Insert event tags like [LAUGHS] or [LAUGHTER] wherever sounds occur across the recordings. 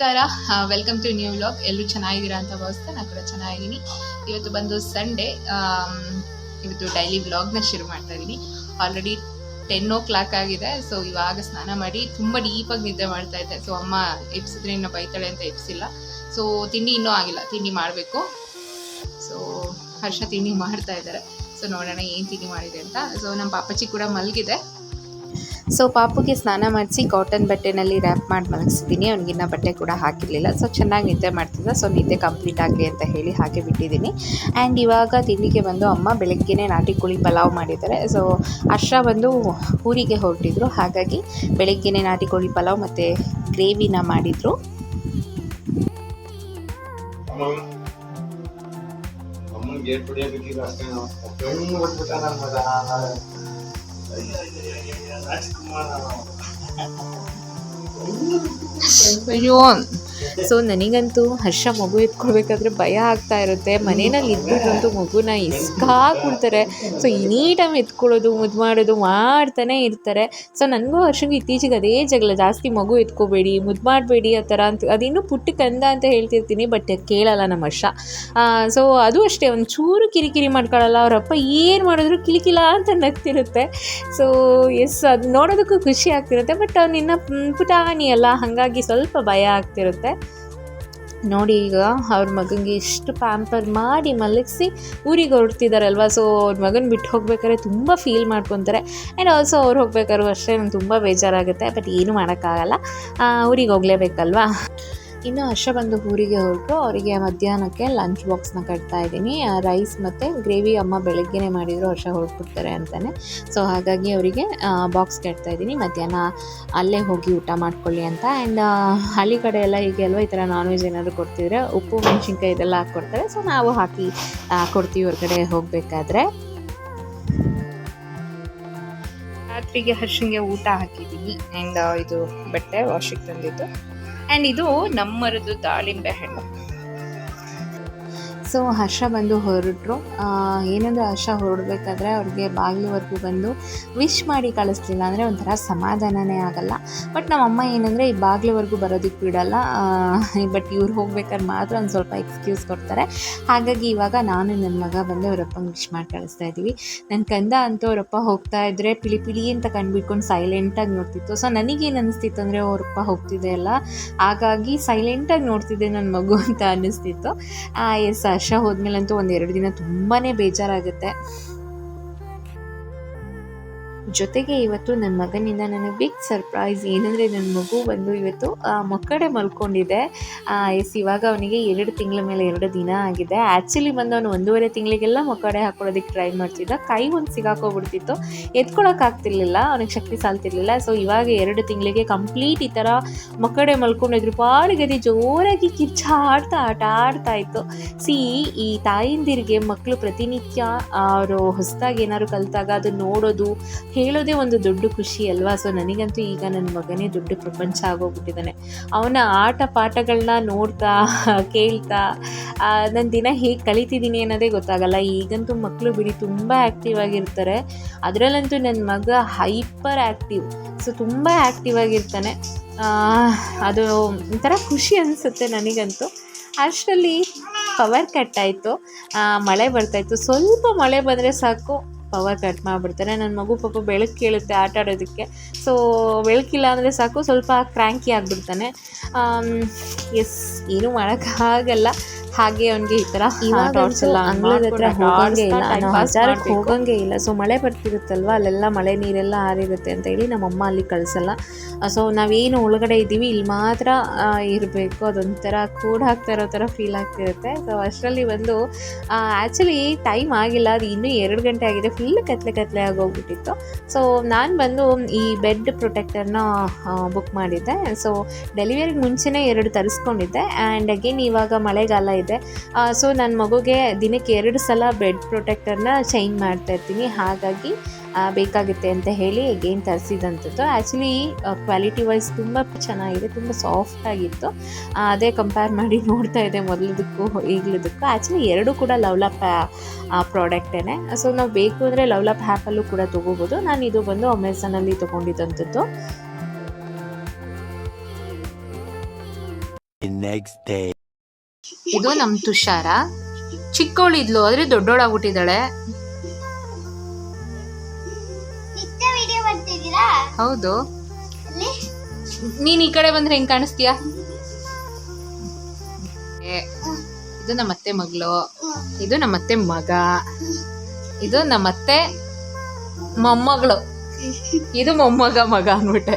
ನಮಸ್ಕಾರ. Welcome to new vlog ಎಲ್ಲರೂ ಚೆನ್ನಾಗಿದ್ದೀರಾ ಅಂತ ಭಾವಿಸ್ತಾ ನಾನು ಕೂಡ ಚೆನ್ನಾಗಿದ್ದೀನಿ. ಇವತ್ತು ಬಂದು ಸಂಡೇ ಇವತ್ತು ಡೈಲಿ ವ್ಲಾಗ್ನ ಶುರು ಮಾಡ್ತಾ ಇದ್ದೀನಿ ಆಲ್ರೆಡಿ ಟೆನ್ ಓ ಕ್ಲಾಕ್ ಆಗಿದೆ ಸೊ ಇವಾಗ ಸ್ನಾನ ಮಾಡಿ ತುಂಬ ಡೀಪಾಗಿ ನಿದ್ದೆ ಮಾಡ್ತಾ ಇದ್ದೆ. ಸೊ ಅಮ್ಮ ಎಬ್ಸಿದ್ರೆ ಇನ್ನು ಬೈತಾಳೆ ಅಂತ ಎಬ್ಸಿಲ್ಲ. ಸೊ ತಿಂಡಿ ಇನ್ನೂ ಆಗಿಲ್ಲ. ತಿಂಡಿ ಮಾಡಬೇಕು. ಸೊ ಹರ್ಷ ತಿಂಡಿ ಮಾಡ್ತಾ ಇದ್ದಾರೆ. ಸೊ ನೋಡೋಣ ಏನು ತಿಂಡಿ ಮಾಡಿದೆ ಅಂತ. ಸೊ ನಮ್ಮ ಪಾಪಚ್ಚಿ ಕೂಡ ಮಲಗಿದೆ. ಸೊ ಪಾಪುಗೆ ಸ್ನಾನ ಮಾಡಿಸಿ ಕಾಟನ್ ಬಟ್ಟೆನಲ್ಲಿ ರ್ಯಾಪ್ ಮಾಡಿ ಮಲಗಿಸಿದ್ದೀನಿ ಅವ್ನಿಗಿನ್ನ ಬಟ್ಟೆ ಕೂಡ ಹಾಕಿರಲಿಲ್ಲ. ಸೊ ಚೆನ್ನಾಗಿ ನಿದ್ದೆ ಮಾಡ್ತಿದ್ದ. ಸೊ ನಿದ್ದೆ ಕಂಪ್ಲೀಟ್ ಆಗಲಿ ಅಂತ ಹೇಳಿ ಹಾಗೆ ಬಿಟ್ಟಿದ್ದೀನಿ. ಆ್ಯಂಡ್ ಇವಾಗ ತಿಂಡಿಗೆ ಬಂದು ಅಮ್ಮ ಬೆಳಗ್ಗೆನೇ ನಾಟಿ ಕೋಳಿ ಪಲಾವ್ ಮಾಡಿದ್ದಾರೆ. ಸೊ ಅರ್ಷ ಬಂದು ಊರಿಗೆ ಹೊರಟಿದ್ರು. ಹಾಗಾಗಿ ಬೆಳಗ್ಗೆನೇ ನಾಟಿ ಕೋಳಿ ಪಲಾವ್ ಮತ್ತು ಗ್ರೇವಿನ ಮಾಡಿದರು. ಅಮ್ಮನ ಗೇಟ್ ಹೊಡಿಯೋದಕ್ಕಿಲ್ಲ ಅಷ್ಟೇ ನಾವು ಬೆನ್ನು ಹೊಡ್ಬಿಟ್ಟ ನನ್ನ ಮಗ ರಾಜ್ಕುಮಾರ್ ಅಯ್ಯೋ. ಸೊ ನನಗಂತೂ ಹರ್ಷ ಮಗು ಎತ್ಕೊಳ್ಬೇಕಾದ್ರೆ ಭಯ ಆಗ್ತಾ ಇರುತ್ತೆ. ಮನೆಯಲ್ಲಿ ಇದ್ಬಿಟ್ರಂತೂ ಮಗುನ ಇಸ್ಕಾಕ್ಬಿಡ್ತಾರೆ ಸೊ ಎನಿ ಟೈಮ್ ಎತ್ಕೊಳ್ಳೋದು ಮುದ್ದು ಮಾಡೋದು ಮಾಡ್ತಾನೆ ಇರ್ತಾರೆ. ಸೊ ನನಗೂ ಹರ್ಷಗೂ ಇತ್ತೀಚೆಗೆ ಅದೇ ಜಗಳ. ಜಾಸ್ತಿ ಮಗು ಎತ್ಕೋಬೇಡಿ ಮುದ್ದು ಮಾಡಬೇಡಿ ಆ ಥರ ಅಂತ. ಅದಿನ್ನೂ ಪುಟ್ಟ ಕಂದ ಅಂತ ಹೇಳ್ತಿರ್ತೀನಿ ಬಟ್ ಕೇಳಲ್ಲ ನಮ್ಮ ಹರ್ಷ. ಸೊ ಅದು ಅಷ್ಟೇ. ಒಂದು ಚೂರು ಕಿರಿಕಿರಿ ಮಾಡ್ಕೊಳ್ಳಲ್ಲ ಅವರಪ್ಪ ಏನು ಮಾಡಿದ್ರು ಕಿಲಿಕಿಲ ಅಂತ ನಗ್ತಿರುತ್ತೆ. ಸೊ ಎಸ್ ಅದು ನೋಡೋದಕ್ಕೂ ಖುಷಿ ಆಗ್ತಿರುತ್ತೆ ಬಟ್ ನಿನ್ನ ಪುಟಾಣಿ ಅಲ್ಲ ಹಾಗಾಗಿ ಸ್ವಲ್ಪ ಭಯ ಆಗ್ತಿರುತ್ತೆ. ನೋಡಿ ಈಗ ಅವ್ರ ಮಗನಿಗೆ ಇಷ್ಟು ಪ್ಯಾಂಪರ್ ಮಾಡಿ ಮಲಗಿಸಿ ಊರಿಗೆ ಹೊರಡ್ತಿದ್ದಾರಲ್ವ ಸೊ ಅವ್ರ ಮಗನ ಬಿಟ್ಟು ಹೋಗ್ಬೇಕಾದ್ರೆ ತುಂಬ ಫೀಲ್ ಮಾಡ್ಕೊತಾರೆ. ಆ್ಯಂಡ್ ಆಲ್ಸೋ ಅವ್ರು ಹೋಗ್ಬೇಕಾದ್ರೂ ಅಷ್ಟೇ ನಂಗೆ ತುಂಬ ಬೇಜಾರಾಗುತ್ತೆ. ಬಟ್ ಏನೂ ಮಾಡೋಕ್ಕಾಗಲ್ಲ. ಊರಿಗೆ ಹೋಗಲೇಬೇಕಲ್ವಾ? ಇನ್ನು ಹರ್ಷ ಬಂದು ಊರಿಗೆ ಹೊರಟು ಅವರಿಗೆ ಮಧ್ಯಾಹ್ನಕ್ಕೆ ಲಂಚ್ ಬಾಕ್ಸ್ನ ಕಟ್ತಾ ಇದ್ದೀನಿ. ರೈಸ್ ಮತ್ತು ಗ್ರೇವಿ ಅಮ್ಮ ಬೆಳಗ್ಗೆನೇ ಮಾಡಿದರು, ಹರ್ಷ ಹೊರಟ್ಬಿಡ್ತಾರೆ ಅಂತಲೇ ಸೊ ಹಾಗಾಗಿ ಅವರಿಗೆ ಬಾಕ್ಸ್ ಕಟ್ತಾ ಇದ್ದೀನಿ. ಮಧ್ಯಾಹ್ನ ಅಲ್ಲೇ ಹೋಗಿ ಊಟ ಮಾಡ್ಕೊಳ್ಳಿ ಅಂತ. ಆ್ಯಂಡ್ ಹಳ್ಳಿ ಕಡೆ ಎಲ್ಲ ಹೀಗೆ ಅಲ್ವಾ? ಈ ಥರ ನಾನ್ ವೆಜ್ ಏನಾದರೂ ಕೊಡ್ತಿದ್ರೆ ಉಪ್ಪು, ಮೆಣಸಿನ್ಕಾಯಿ ಇದೆಲ್ಲ ಹಾಕ್ಕೊಡ್ತಾರೆ ಸೊ ನಾವು ಹಾಕಿ ಕೊಡ್ತೀವಿ ಹೊರಗಡೆ ಹೋಗಬೇಕಾದ್ರೆ. ರಾತ್ರಿಗೆ ಹರ್ಷಿಂಗೆ ಊಟ ಹಾಕಿದ್ದೀನಿ. ಆ್ಯಂಡ್ ಇದು ಬಟ್ಟೆ ವಾಶಿಗೆ ತಂದಿದ್ದು. ಆ್ಯಂಡ್ ಇದು ನಮ್ಮರದು ದಾಳಿಂಬೆ ಹಣ್ಣು. ಸೊ ಹರ್ಷ ಬಂದು ಹೊರಟರು. ಏನಂದರೆ ಹರ್ಷ ಹೊರಡಬೇಕಾದ್ರೆ ಅವ್ರಿಗೆ ಬಾಗಿಲುವರೆಗೂ ಬಂದು ವಿಶ್ ಮಾಡಿ ಕಳಿಸ್ಲಿಲ್ಲ ಅಂದರೆ ಒಂಥರ ಸಮಾಧಾನನೇ ಆಗಲ್ಲ. ಬಟ್ ನಮ್ಮ ಅಮ್ಮ ಏನಂದರೆ, ಈ ಬಾಗಿಲುವರೆಗೂ ಬರೋದಕ್ಕೆ ಬಿಡಲ್ಲ. ಬಟ್ ಇವ್ರು ಹೋಗ್ಬೇಕಾದ್ರೆ ಮಾತ್ರ ಒಂದು ಸ್ವಲ್ಪ ಎಕ್ಸ್ಕ್ಯೂಸ್ ಕೊಡ್ತಾರೆ. ಹಾಗಾಗಿ ಇವಾಗ ನಾನು ನನ್ನ ಮಗ ಬಂದು ಅವರಪ್ಪಂಗೆ ವಿಶ್ ಮಾಡಿ ಕಳಿಸ್ತಾ ಇದ್ದೀವಿ. ನನ್ನ ಕಂದ ಅಂತೂ ಅವರಪ್ಪ ಹೋಗ್ತಾ ಇದ್ದರೆ ಪಿಳಿ ಪಿಳಿ ಅಂತ ಕಂಡುಬಿಟ್ಕೊಂಡು ಸೈಲೆಂಟಾಗಿ ನೋಡ್ತಿತ್ತು. ಸೊ ನನಗೇನು ಅನಿಸ್ತಿತ್ತು ಅಂದರೆ ಅವರಪ್ಪ ಹೋಗ್ತಿದೆ ಅಲ್ಲ ಹಾಗಾಗಿ ಸೈಲೆಂಟಾಗಿ ನೋಡ್ತಿದ್ದೆ ನನ್ನ ಮಗು ಅಂತ ಅನ್ನಿಸ್ತಿತ್ತು ಎಸ್ ಹರ್ಷ ಹೋದ್ಮೇಲಂತೂ ಒಂದು ಎರಡು ದಿನ ತುಂಬಾ ಬೇಜಾರಾಗುತ್ತೆ. ಜೊತೆಗೆ ಇವತ್ತು ನನ್ನ ಮಗನಿಂದ ನನಗೆ ಬಿಗ್ ಸರ್ಪ್ರೈಸ್ ಏನಂದರೆ ನನ್ನ ಮಗು ಬಂದು ಇವತ್ತು ಮಕ್ಕಡೆ ಮಲ್ಕೊಂಡಿದೆ. ಎಸ್, ಇವಾಗ ಅವನಿಗೆ ಎರಡು ತಿಂಗಳ ಮೇಲೆ ಎರಡು ದಿನ ಆಗಿದೆ. ಆ್ಯಕ್ಚುಲಿ ಬಂದು ಅವನು ಒಂದೂವರೆ ತಿಂಗಳಿಗೆಲ್ಲ ಮಕ್ಕಡೆ ಹಾಕೊಳ್ಳೋದಕ್ಕೆ ಟ್ರೈ ಮಾಡ್ತಿದ್ದ. ಕೈ ಒಂದು ಸಿಗಾಕೋಗ್ಬಿಡ್ತಿತ್ತು. ಎತ್ಕೊಳಕ್ಕಾಗ್ತಿರ್ಲಿಲ್ಲ ಅವನಿಗೆ ಶಕ್ತಿ ಸಾಲ್ತಿರ್ಲಿಲ್ಲ. ಸೊ ಇವಾಗ ಎರಡು ತಿಂಗಳಿಗೆ ಕಂಪ್ಲೀಟ್ ಈ ಥರ ಮೊಕ್ಕಡೆ ಮಲ್ಕೊಂಡಿದ್ರು ಪಾಡಿಗದಿ ಜೋರಾಗಿ ಕಿಚ್ಚಾಡ್ತಾ, ಆಟ ಆಡ್ತಾ ಇತ್ತು. ಸಿ ಈ ತಾಯಿಂದಿರಿಗೆ ಮಕ್ಕಳು ಪ್ರತಿನಿತ್ಯ ಅವರು ಹೊಸದಾಗಿ ಏನಾದ್ರು ಕಲಿತಾಗ ಅದು ನೋಡೋದು ಹೇಳೋದೇ ಒಂದು ದೊಡ್ಡ ಖುಷಿ ಅಲ್ವಾ? ಸೊ ನನಗಂತೂ ಈಗ ನನ್ನ ಮಗನೇ ದೊಡ್ಡ ಪ್ರಪಂಚ ಆಗೋಗ್ಬಿಟ್ಟಿದ್ದಾನೆ. ಅವನ ಆಟ ಪಾಠಗಳನ್ನ ನೋಡ್ತಾ, [LAUGHS] ಕೇಳ್ತಾ ನನ್ನ ದಿನ ಹೇಗೆ ಕಲಿತಿದ್ದೀನಿ ಅನ್ನೋದೇ ಗೊತ್ತಾಗಲ್ಲ. ಈಗಂತೂ ಮಕ್ಕಳು ಬಿಡಿ ತುಂಬ ಆ್ಯಕ್ಟಿವ್ ಆಗಿರ್ತಾರೆ. ಅದರಲ್ಲಂತೂ ನನ್ನ ಮಗ ಹೈಪರ್ ಆ್ಯಕ್ಟಿವ್ ಸೊ ತುಂಬ ಆ್ಯಕ್ಟಿವ್ ಆಗಿರ್ತಾನೆ. ಅದು ಒಂಥರ ಖುಷಿ ಅನಿಸುತ್ತೆ ನನಗಂತೂ. ಅಷ್ಟರಲ್ಲಿ ಪವರ್ ಕಟ್ ಆಯಿತು. ಮಳೆ ಬರ್ತಾಯಿತ್ತು ಸ್ವಲ್ಪ ಮಳೆ ಬಂದರೆ ಸಾಕು. ಪವರ್ ಕಟ್ ಮಾಡಿಬಿಡ್ತಾರೆ. ನನ್ನ ಮಗು ಪಾಪ ಬೆಳಕು ಕೇಳುತ್ತೆ ಆಟ ಆಡೋದಕ್ಕೆ. ಸೊ ಬೆಳಕಿಲ್ಲ ಅಂದರೆ ಸಾಕು, ಸ್ವಲ್ಪ ಕ್ರ್ಯಾಂಕಿ ಆಗಿಬಿಡ್ತಾನೆ. ಎಸ್ ಏನೂ ಮಾಡೋಕ್ಕಾಗಲ್ಲ. ಹಾಗೆ ಅವನಿಗೆ ಈ ತರ ಟಾರ್ಚ್ ಎಲ್ಲ ಹತ್ರ ಹೋಗಂಗೆ ಇಲ್ಲ. ನಾವು ಹಜಾರಕ್ಕೆ ಹೋಗಂಗೆ ಇಲ್ಲ. ಸೊ ಮಳೆ ಬರ್ತಿರುತ್ತಲ್ವಾ? ಅಲ್ಲೆಲ್ಲ ಮಳೆ ನೀರೆಲ್ಲ ಹಾರಿರುತ್ತೆ ಅಂತ ಹೇಳಿ ನಮ್ಮಮ್ಮ ಅಲ್ಲಿ ಕಳಿಸಲ್ಲ. ಸೊ ನಾವೇನು ಒಳಗಡೆ ಇದ್ದೀವಿ ಇಲ್ಲಿ ಮಾತ್ರ ಇರಬೇಕು. ಅದೊಂಥರ ಕೂಡ ಹಾಕ್ತಾ ಇರೋ ಥರ ಫೀಲ್ ಆಗ್ತಿರುತ್ತೆ. ಸೊ ಅಷ್ಟರಲ್ಲಿ ಬಂದು ಆ್ಯಕ್ಚುಲಿ ಟೈಮ್ ಆಗಿಲ್ಲ. ಅದು ಇನ್ನೂ ಎರಡು ಗಂಟೆ ಆಗಿದೆ. ಫುಲ್ ಕತ್ಲೆ ಕತ್ಲೆ ಆಗೋಗ್ಬಿಟ್ಟಿತ್ತು. ಸೊ ನಾನು ಬಂದು ಈ ಬೆಡ್ ಪ್ರೊಟೆಕ್ಟರ್ನ ಬುಕ್ ಮಾಡಿದ್ದೆ. ಸೊ ಡೆಲಿವರಿಗೆ ಮುಂಚೆನೇ ಎರಡು ತರಿಸ್ಕೊಂಡಿದ್ದೆ. ಆ್ಯಂಡ್ ಅಗೇನ್ ಇವಾಗ ಮಳೆಗಾಲ ಇದೆ. ಸೊ ನನ್ನ ಮಗುಗೆ ದಿನಕ್ಕೆ ಎರಡು ಸಲ ಬೆಡ್ ಪ್ರೊಟೆಕ್ಟರ್ನ ಚೇಂಜ್ ಮಾಡ್ತಾ ಇರ್ತೀನಿ. ಹಾಗಾಗಿ ಬೇಕಾಗುತ್ತೆ ಅಂತ ಹೇಳಿ ಎಗೇನ್ ತರಿಸಿದಂಥದ್ದು. ಆ್ಯಕ್ಚುಲಿ ಕ್ವಾಲಿಟಿ ವೈಸ್ ತುಂಬ ಚೆನ್ನಾಗಿದೆ, ತುಂಬ ಸಾಫ್ಟ್ ಆಗಿತ್ತು. ಅದೇ ಕಂಪೇರ್ ಮಾಡಿ [LAUGHS] ನೋಡ್ತಾ ಇದೆ ಮೊದಲದಕ್ಕೂ, ಈಗಲದಕ್ಕೂ. ಆ್ಯಕ್ಚುಲಿ ಎರಡೂ ಕೂಡ ಲವ್ಲಪ್ ಪ್ರಾಡಕ್ಟೇ ಸೊ ನಾವು ಬೇಕು ಅಂದರೆ ಲವ್ಲಾಪ್ ಆ್ಯಪಲ್ಲೂ ಕೂಡ ತೊಗೋಬೋದು. ನಾನು ಇದು ಬಂದು ಅಮೆಝಾನಲ್ಲಿ ತೊಗೊಂಡಿದ್ದಂಥದ್ದು ನೆಕ್ಸ್ಟ್ day. ಇದು ನಮ್ ತುಷಾರ. ಚಿಕ್ಕವಳಿದ್ಲು ಆದ್ರೆ ದೊಡ್ಡೋಳಾಗ್ಬಿಟ್ಟಿದ್ದಾಳೆ ಹೌದು. ನೀನ್ ಈ ಕಡೆ ಬಂದ್ರೆ ಹೆಂಗ್ ಕಾಣಿಸ್ತೀಯಾ? ಇದು ನಮ್ಮತ್ತೆ ಮಗಳು. ಇದು ನಮ್ಮತ್ತೆ ಮಗ. ಇದು ನಮ್ಮತ್ತೆ ಮೊಮ್ಮಗಳು. ಇದು ಮೊಮ್ಮಗ ಮಗ ಅನ್ಬಿಟ್ಟೆ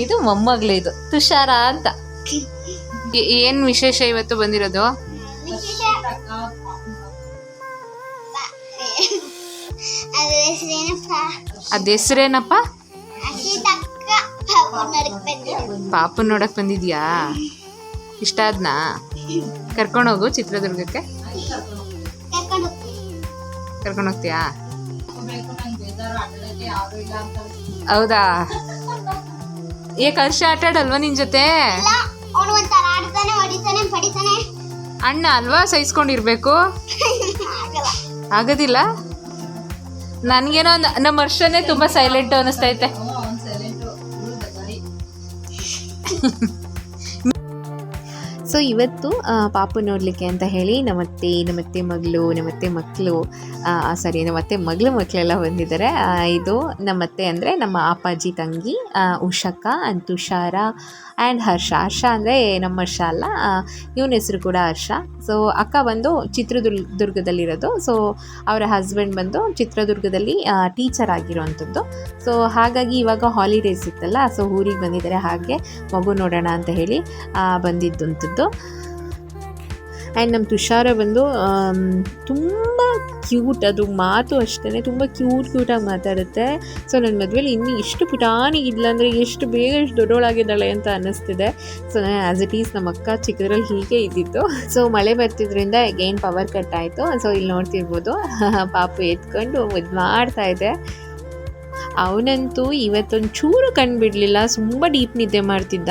ಇದು ಮೊಮ್ಮಗಳು ಇದು. ತುಷಾರ ಅಂತ. ಏನ್ ವಿಶೇಷ ಇವತ್ತು ಬಂದಿರೋದು? ಅದ್ ಹೆಸರೇನಪ್ಪ? ಪಾಪ ನಡಕ್ ಬಂದಿದ್ಯಾ? ಇಷ್ಟ ಆದ್ನಾ? ಕರ್ಕೊಂಡೋಗು ಚಿತ್ರದುರ್ಗಕ್ಕೆ. ಕರ್ಕೊಂಡು ಹೋಗ್ತೀನಿ ಕರ್ಕೊಂಡು ಹೋಗ್ತೀಯಾ? ಹೌದಾ? ಏ ಕರ್ಷ ಆಟಾಡಲ್ವಾ ನಿನ್ ಜೊತೆ? ಅಣ್ಣ ಅಲ್ವಾ ಸಹಿಸ್ಕೊಂಡಿರ್ಬೇಕು? ಆಗೋದಿಲ್ಲ. ನನಗೇನೋ ನಮ್ಮ ವರ್ಷನೇ ತುಂಬಾ ಸೈಲೆಂಟ್ ಅನಿಸ್ತೈತೆ ಸೊ ಇವತ್ತು ಪಾಪು ನೋಡಲಿಕ್ಕೆ ಅಂತ ಹೇಳಿ ನಮ್ಮತ್ತೆ ನಮ್ಮತ್ತೆ ಮಗಳು, ನಮ್ಮತ್ತೆ ಮಕ್ಕಳು ಸಾರಿ ನಮ್ಮತ್ತೆ ಮಗಳು ಮಕ್ಕಳೆಲ್ಲ ಬಂದಿದ್ದಾರೆ. ಇದು ನಮ್ಮತ್ತೆ ಅಂದರೆ ನಮ್ಮ ಅಪ್ಪಾಜಿ, ತಂಗಿ ಉಷಕ್ಕ ತುಷಾರ ಆ್ಯಂಡ್ ಹರ್ಷ. ಹರ್ಷ ಅಂದರೆ ನಮ್ಮ ಹರ್ಷ ಅಲ್ಲ. ಇವನ ಹೆಸರು ಕೂಡ ಹರ್ಷ. ಸೊ ಅಕ್ಕ ಬಂದು ಚಿತ್ರದುರ್ಗ, ದುರ್ಗದಲ್ಲಿರೋದು. ಸೊ ಅವರ ಹಸ್ಬೆಂಡ್ ಬಂದು ಚಿತ್ರದುರ್ಗದಲ್ಲಿ ಟೀಚರ್ ಆಗಿರೋವಂಥದ್ದು. ಸೊ ಹಾಗಾಗಿ ಇವಾಗ ಹಾಲಿಡೇಸ್ ಇತ್ತಲ್ಲ. ಸೊ ಊರಿಗೆ ಬಂದಿದ್ದಾರೆ ಹಾಗೆ. ಮಗು ನೋಡೋಣ ಅಂತ ಹೇಳಿ ಬಂದಿದ್ದಂಥದ್ದು. ಆ್ಯಂಡ್ ನಮ್ಮ ತುಷಾರ ಬಂದು ತುಂಬ ಕ್ಯೂಟ್ ಅದು ಮಾತು ಅಷ್ಟೇ ತುಂಬ ಕ್ಯೂಟ್ ಕ್ಯೂಟಾಗಿ ಮಾತಾಡುತ್ತೆ. ಸೊ ನನ್ನ ಮದುವೆಲಿ ಇನ್ನೂ ಇಷ್ಟು ಪುಟಾಣಿ ಇಲ್ಲ ಅಂದರೆ ಎಷ್ಟು ಬೇಗ ಎಷ್ಟು ದೊಡ್ಡೋಳಾಗಿದ್ದಾಳೆ ಅಂತ ಅನ್ನಿಸ್ತಿದೆ. ಸೊ ನಾನು ಆ್ಯಸ್ ಇಟ್ ಈಸ್ ನಮ್ಮ ಅಕ್ಕ ಚಿಕ್ಕದ್ರಲ್ಲಿ ಹೀಗೆ ಇದ್ದಿತ್ತು. ಸೊ ಮಳೆ ಬರ್ತಿದ್ರಿಂದ ಅಗೈನ್ ಪವರ್ ಕಟ್ ಆಯಿತು. ಸೊ ಇಲ್ಲಿ ನೋಡ್ತಿರ್ಬೋದು [LAUGHS] ಪಾಪು ಎತ್ಕೊಂಡು ಇದು ಮಾಡ್ತಾ ಇದೆ. ಅವನಂತೂ ಇವತ್ತೊಂದು ಚೂರು ಕಣ್ಣು ಬಿಡಲಿಲ್ಲ ತುಂಬಾ ಡೀಪ್ ನಿದ್ದೆ ಮಾಡ್ತಿದ್ದ.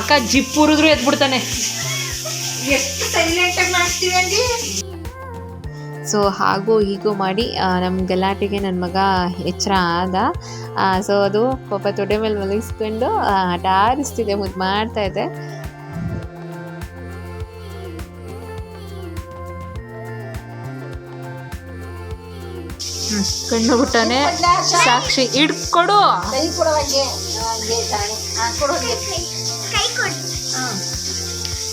ಅಕ್ಕ ಜಿಪ್ ಉರಿದ್ರು ಎದ್ಬಿಡ್ತಾನೆ. ಎಷ್ಟು ಸೈಲೆಂಟ್ ಆಗಿ ಮಾಡ್ತೀವಿ ಸೊ ಹಾಗೂ ಹೀಗೂ ಮಾಡಿ ನಮ್ಮ ಗಲಾಟೆಗೆ ನನ್ನ ಮಗ ಎಚ್ಚರ ಆದ. ಸೊ ಅದು ಪಾಪ ತೊಡೆ ಮೇಲೆ ಮಲಗಿಸ್ಕೊಂಡು ಆಟ ಆರಿಸ್ತಿದೆ ಮುದ್ದು ಮಾಡ್ತಾ ಇದೆ. ಕಣ್ಣು ಬಿಟ್ಟಾನೆ ಸಾಕ್ಷಿ ಹಿಡ್ಕೊಡು. ಕೈ ಕೊಡೋ ಹಂಗೆ ಹಂಗೆ ಕೊಡು ಕೈ ಕೊಡು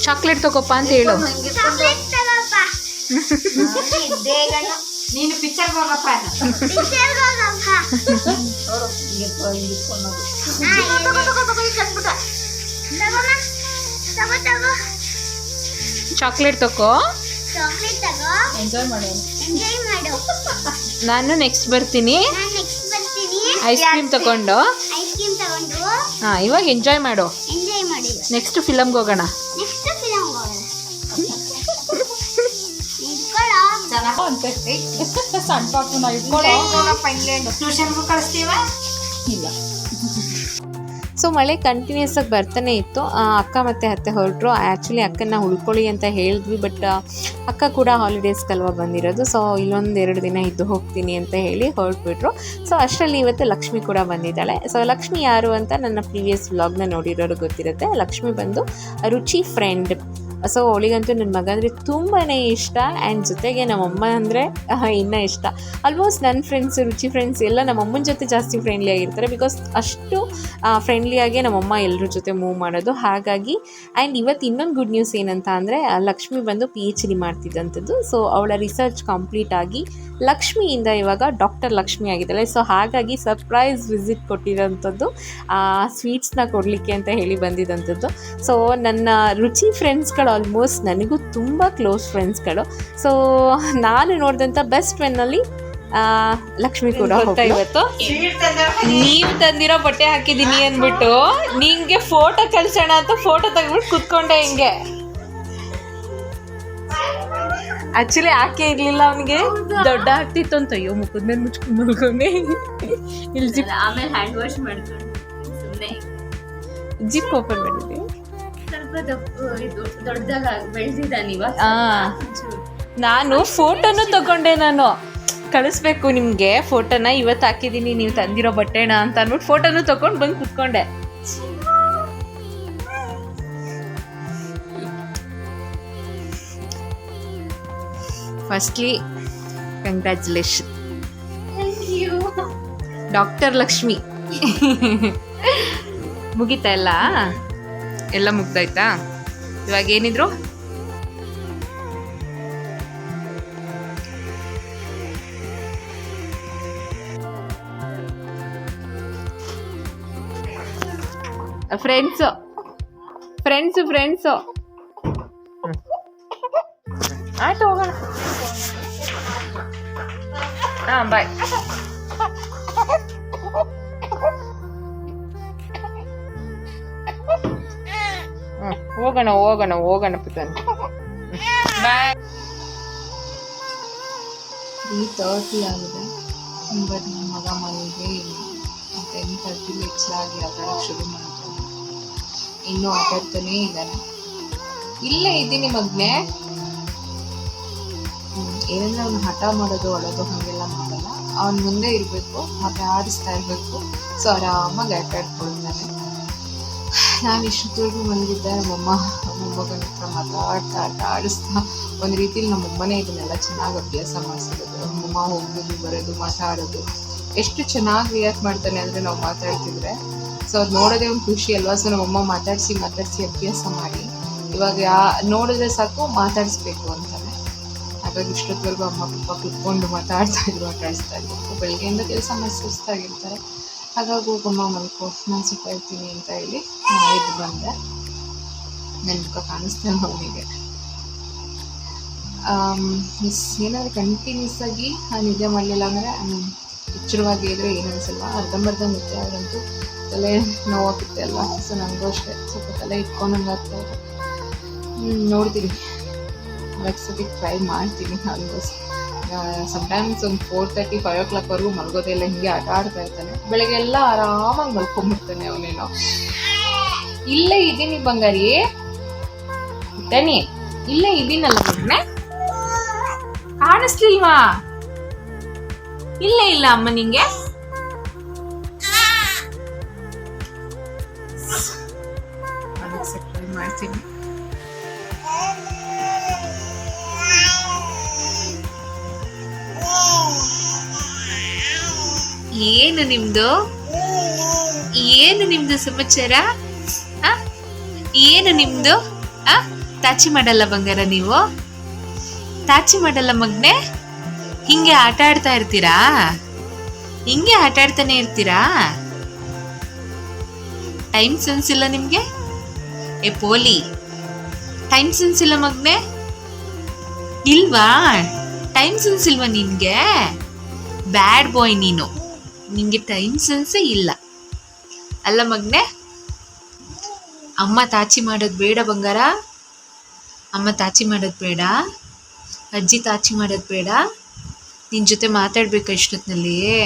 ಚಾಕ್ಲೇಟ್ ತಗೋಪ್ಪ ಅಂತ ಹೇಳು. ನೀನು ಪಿಕ್ಚರ್ ಹೋಗಪ್ಪ. ಚಾಕ್ಲೇಟ್ ತಗೋ. ಎಂಜಾಯ್ ಮಾಡು. ಎಂಜಾಯ್ ಮಾಡು. ನಾನು ನೆಕ್ಸ್ಟ್ ಬರ್ತೀನಿ. ನಾನು ನೆಕ್ಸ್ಟ್ ಬರ್ತೀನಿ. ಐಸ್ ಕ್ರೀಮ್ ತಗೊಂಡು. ಐಸ್ ಕ್ರೀಮ್ ತಗೊಂಡು. ಹಾಂ ಇವಾಗ ಎಂಜಾಯ್ ಮಾಡು. ಎಂಜಾಯ್ ಮಾಡಿ. ನೆಕ್ಸ್ಟ್ ಫಿಲಮ್ಗೆ ಹೋಗೋಣ. ನೆಕ್ಸ್ಟ್ ಫಿಲಮ್ ಹೋಗೋಣ. [LAUGHS] ಸಣ್ಣ ಪಾಪು ನಾವು ಇಲ್ಲ. ಸೊ ಮಳೆ ಕಂಟಿನ್ಯೂಸ್ ಆಗಿ ಬರ್ತಾನೆ ಇತ್ತು. ಅಕ್ಕ ಮತ್ತೆ ಅತ್ತೆ ಹೊರಟರು. ಆ್ಯಕ್ಚುಲಿ ಅಕ್ಕನ ಉಳ್ಕೊಳ್ಳಿ ಅಂತ ಹೇಳಿದ್ವಿ ಬಟ್ ಅಕ್ಕ ಕೂಡ ಹಾಲಿಡೇಸ್ಗಲ್ವ ಬಂದಿರೋದು. ಸೊ ಇಲ್ಲೊಂದು ಎರಡು ದಿನ ಇದ್ದು ಹೋಗ್ತೀನಿ ಅಂತ ಹೇಳಿ ಹೊರಟ್ಬಿಟ್ರು. ಸೊ ಅಷ್ಟರಲ್ಲಿ ಇವತ್ತು ಲಕ್ಷ್ಮಿ ಕೂಡ ಬಂದಿದ್ದಾಳೆ. ಸೊ ಲಕ್ಷ್ಮಿ ಯಾರು ಅಂತ ನನ್ನ ಪ್ರೀವಿಯಸ್ ವ್ಲಾಗ್ನ ನೋಡಿರೋರು ಗೊತ್ತಿರುತ್ತೆ. ಲಕ್ಷ್ಮಿ ಬಂದು ರುಚಿ ಫ್ರೆಂಡ್ ಸೊ ಅವಳಿಗಂತೂ ನನ್ನ ಮಗ ಅಂದರೆ ತುಂಬಾ ಇಷ್ಟ ಆ್ಯಂಡ್ ಜೊತೆಗೆ ನಮ್ಮಮ್ಮ ಅಂದರೆ ಇನ್ನೂ ಇಷ್ಟ. ಆಲ್ಮೋಸ್ಟ್ ನನ್ನ ಫ್ರೆಂಡ್ಸ್ ರುಚಿ ಫ್ರೆಂಡ್ಸ್ ಎಲ್ಲ ನಮ್ಮಮ್ಮನ ಜೊತೆ ಜಾಸ್ತಿ ಫ್ರೆಂಡ್ಲಿ ಆಗಿರ್ತಾರೆ ಬಿಕಾಸ್ ಅಷ್ಟು ಫ್ರೆಂಡ್ಲಿಯಾಗೆ ನಮ್ಮಮ್ಮ ಎಲ್ಲರ ಜೊತೆ ಮೂವ್ ಮಾಡೋದು. ಹಾಗಾಗಿ ಆ್ಯಂಡ್ ಇವತ್ತು ಇನ್ನೊಂದು ಗುಡ್ ನ್ಯೂಸ್ ಏನಂತ ಅಂದರೆ, ಲಕ್ಷ್ಮಿ ಬಂದು ಪಿ ಎಚ್ ಡಿ ಮಾಡ್ತಿದ್ದಂಥದ್ದು ಸೊ ಅವಳ ರಿಸರ್ಚ್ ಕಂಪ್ಲೀಟ್ ಆಗಿ ಲಕ್ಷ್ಮಿಯಿಂದ ಇವಾಗ ಡಾಕ್ಟರ್ ಲಕ್ಷ್ಮಿ ಆಗಿದ್ದಾಳೆ. ಸೊ ಹಾಗಾಗಿ ಸರ್ಪ್ರೈಸ್ ವಿಸಿಟ್ ಕೊಟ್ಟಿರೋಂಥದ್ದು ಸ್ವೀಟ್ಸ್ನ ಕೊಡಲಿಕ್ಕೆ ಅಂತ ಹೇಳಿ ಬಂದಿದ್ದಂಥದ್ದು ಸೊ ನನ್ನ ರುಚಿ ಫ್ರೆಂಡ್ಸ್ಗಳು ಆಲ್ಮೋಸ್ಟ್ ನನಗೂ ತುಂಬ ಕ್ಲೋಸ್ ಫ್ರೆಂಡ್ಸ್ಗಳು ಸೊ ನಾನು ನೋಡಿದಂಥ ಬೆಸ್ಟ್ ಫ್ರೆಂಡ್ನಲ್ಲಿ ಲಕ್ಷ್ಮಿ ಕೂಡ ಹೋಗ್ತಾ ಇವತ್ತು? ನೀವು ತಂದಿರೋ ಬಟ್ಟೆ? ಹಾಕಿದ್ದೀನಿ ಅಂದ್ಬಿಟ್ಟು ನಿಂಗೆ ಫೋಟೋ ಕಳ್ಸೋಣ ಅಂತ ಫೋಟೋ ತೆಗ್ದ್ಬಿಟ್ಟು ಕುತ್ಕೊಂಡೆ ಹಿಂಗೆ. ಆಕ್ಚುಲಿ ಆಕೆ ಇರ್ಲಿಲ್ಲ ಅವನಿಗೆ. ದೊಡ್ಡ ಆಗ್ತಿತ್ತು ಅಂತ. ಅಯ್ಯೋ ಮುಖದ ಮೇಲೆ ಮುಚ್ಕೊಂಡು ಮಲ್ಕೊಂಡೆ ಇಲ್ಲಿ ಜಿಪ್ ಆಮೇಲೆ ಹ್ಯಾಂಡ್ ವಾಶ್ ಮಾಡ್ಕೊಂಡು ಸುಮ್ಮನೆ ಜಿಪ್ ಓಪನ್ ಮಾಡಿದ್ವಿ. ಸ್ವಲ್ಪ ಇದು ದೊಡ್ಡದಾಗ ಬೆಳೆದಿದ್ದಾನೆ ಇವಾಗ. ನಾನು ಫೋಟೋನು ತಗೊಂಡೆ ನಾನು. ಕಳಿಸ್ಬೇಕು ನಿಮಗೆ ಫೋಟೋನ ಇವತ್ತು ಹಾಕಿದ್ದೀನಿ ನೀವು ತಂದಿರೋ ಬಟ್ಟೆನ ಅಂತ ಅಂದ್ಬಿಟ್ಟು ಫೋಟೋನು ತಗೊಂಡು ಬಂದು ಕುತ್ಕೊಂಡೆ. ಫಸ್ಟ್ಲಿ ಕಂಗ್ರ್ಯಾಚುಲೇಷನ್ ಡಾಕ್ಟರ್ ಲಕ್ಷ್ಮಿ ಮುಗೀತಾ ಎಲ್ಲ ಎಲ್ಲ ಮುಗ್ದಾಯ್ತಾ? ಇವಾಗ ಏನಿದ್ರು? ಫ್ರೆಂಡ್ಸು ಫ್ರೆಂಡ್ಸು ಫ್ರೆಂಡ್ಸು ಆಯ್ತು ಹೋಗೋಣ. ಹಾಂ ಬಾಯ್ ಹೋಗೋಣ ಹೋಗೋಣ ಹೋಗೋಣ ಪಿತನ್. ಬಾಯ್ ತ್ರೀ ತರ್ಟಿ ಆಗಿದೆ. ಬಟ್ ನನ್ನ ಮಗ ಮನೆಗೆ ಟೆನ್ ತರ್ಟಿ ಹೆಚ್ಚಾಗಿ ಆಟಾಡೋಕ್ಕೆ ಶುರು ಮಾಡ್ತಾನೆ ಇನ್ನೂ ಆಟಾಡ್ತಾನೇ ಇದ್ದಾನೆ. ಇಲ್ಲೇ ಇದ್ದೀನಿ ಮಗ್ನೆ. ಏನಂದ್ರೆ ಅವ್ನು ಹಠ ಮಾಡೋದು, ಅಳೋದು ಹಾಗೆಲ್ಲ ಮಾಡಲ್ಲ. ಅವ್ನ ಮುಂದೆ ಇರಬೇಕು, ಮತ್ತೆ ಆಡಿಸ್ತಾ ಇರಬೇಕು. ಸೊ ಆರಾಮಾಗಿ ಆಟ ಆಡ್ಕೊಳ್ತಾನೆ. ನಾನು ಇಷ್ಟೊತ್ತವರೆಗೂ ಬಂದಿದ್ದೆ ನಮ್ಮಮ್ಮ ಮೊಮ್ಮಗನ ಹತ್ರ ಮಾತಾಡ್ತಾ, ಆಟ ಆಡಿಸ್ತಾ. ಒಂದು ರೀತಿಲಿ ನಮ್ಮಮ್ಮನೇ ಇದನ್ನೆಲ್ಲ ಚೆನ್ನಾಗಿ ಅಭ್ಯಾಸ ಮಾಡಿಸಿರೋದು ನಮ್ಮಮ್ಮ ಹೋಗೋದು ಬರೋದು, ಮಾತಾಡೋದು. ಎಷ್ಟು ಚೆನ್ನಾಗಿ ರಿಯಾಕ್ಟ್ ಮಾಡ್ತಾನೆ ಅಂದರೆ ನಾವು ಮಾತಾಡ್ತಿದ್ರೆ. ಸೊ ಅದು ನೋಡೋದೇ ಒಂದು ಖುಷಿ ಅಲ್ವಾ? ಸೊ ನಮ್ಮಮ್ಮ ಮಾತಾಡಿಸಿ ಮಾತಾಡಿಸಿ ಅಭ್ಯಾಸ ಮಾಡಿ. ಇವಾಗ ಯಾ ನೋಡಿದ್ರೆ ಸಾಕು, ಮಾತಾಡಿಸ್ಬೇಕು ಅಂತಾನೆ ಹಾಗಾಗಿ ಇಷ್ಟೊತ್ತವರೆಗೂ ಅಮ್ಮ ಪಪ್ಪ ಕುತ್ಕೊಂಡು ಮಾತಾಡ್ತಾ ಇದ್ರು ಮಾತಾಡಿಸ್ತಾ ಇದ್ರು. ಬೆಳಗ್ಗೆಯಿಂದ ಕೆಲಸ ಮಾಡಿ ಸುಸ್ತಾಗಿರ್ತಾರೆ ಹಾಗಾಗಿ ಹೋಗಮ್ಮ ಮಲ್ಕೋ ನಾನು ಸುಖ ಇರ್ತೀನಿ ಅಂತ ಹೇಳಿ ಎದ್ದು ಬಂದೆ. ನನ್ನ ಮುಖ ಕಾಣಿಸ್ತೇನೆ ಅವನಿಗೆ. ಏನಾದ್ರು ಕಂಟಿನ್ಯೂಸ್ ಆಗಿ ನಾನು ನಿದ್ದೆ ಮಾಡಲಿಲ್ಲ ಅಂದರೆ ಎಚ್ಚರವಾಗಿ ಇದ್ದರೆ ಏನು ಅನಿಸಲ್ಲ ಅರ್ಧಂಬರ್ಧ ನಿದ್ದೆ ಆದ್ರಂತೂ ತಲೆ ನೋವಾಗುತ್ತೆ ಅಲ್ಲ ಸೊ ನನಗೂ ಅಷ್ಟೇ. ಸ್ವಲ್ಪ ತಲೆ ಇಟ್ಕೊಂಡಂಗೆ ಆಗ್ತಾ ಇದೆ. ಹ್ಮ್, ನೋಡ್ತೀನಿ. ಸತಿ ಟ್ರೈ ಮಾಡ್ತೀನಿ ನನಗೂ ಸಮ್ಟೈಮ್ಸ್ ಒಂದು ಫೋರ್ ತರ್ಟಿ ಫೈವ್ ಓ ಕ್ಲಾಕ್ವರೆಗೂ ಮಲಗೋದೆಲ್ಲ ಹಿಂಗೆ ಆಟ ಆಡ್ತಾ ಇರ್ತಾನೆ. ಬೆಳಗ್ಗೆ ಎಲ್ಲ ಆರಾಮಾಗಿ ಮಲ್ಕೊಂಡ್ಬಿಡ್ತಾನೆ ಅವನೇನೋ. ಇಲ್ಲೇ ಇದ್ದೀನಿ ಬಂಗಾರಿ. ತನಿ ಇಲ್ಲೇ ಇದ್ದೀನಲ್ಲ ಮೊನ್ನೆ ಕಾಣಿಸ್ಲಿಲ್ವಾ? ಇಲ್ಲೇ ಇಲ್ಲ ಅಮ್ಮ ನಿಂಗೆ. ಮಾಡ್ತೀನಿ. ಏನು ನಿಮ್ದು? ಏನು ನಿಮ್ದು ಸಮಾಚಾರ? ಏನು ನಿಮ್ದು? ಆ ತಾಚಿ ಮಾಡಲ್ಲ ಬಂಗಾರ ನೀವು? ತಾಚಿ ಮಾಡಲ್ಲ ಮಗ್ನೆ? ಹಿಂಗೆ ಆಟ ಆಡ್ತಾ ಇರ್ತೀರಾ? ಹಿಂಗೆ ಆಟ ಆಡ್ತಾನೆ ಇರ್ತೀರಾ? ಟೈಮ್ ಸೆನ್ಸ್ ಇಲ್ಲ ನಿಮ್ಗೆ? ಏ ಪೋಲಿ ಟೈಮ್ ಸೆನ್ಸ್ ಇಲ್ಲ ಮಗ್ನೆ? ಇಲ್ವಾ? ಟೈಮ್ ಸೆನ್ಸ್ ಇಲ್ವಾ ನಿನ್ಗೆ? ಬ್ಯಾಡ್ ಬಾಯ್ ನೀನು. ನಿಂಗೆ ಟೈಮ್ ಸೆನ್ಸೇ ಇಲ್ಲ. ಅಲ್ಲ ಮಗ್ನೆ, ಅಮ್ಮ ತಾಚಿ ಮಾಡೋದು ಬೇಡ ಬಂಗಾರ. ಅಮ್ಮ ತಾಚಿ ಮಾಡೋದು ಬೇಡ. ಅಜ್ಜಿ ತಾಚಿ ಮಾಡೋದು ಬೇಡ. ನಿನ್ನ ಜೊತೆ ಮಾತಾಡ್ಬೇಕು ಇಷ್ಟೊತ್ತಿನಲ್ಲಿ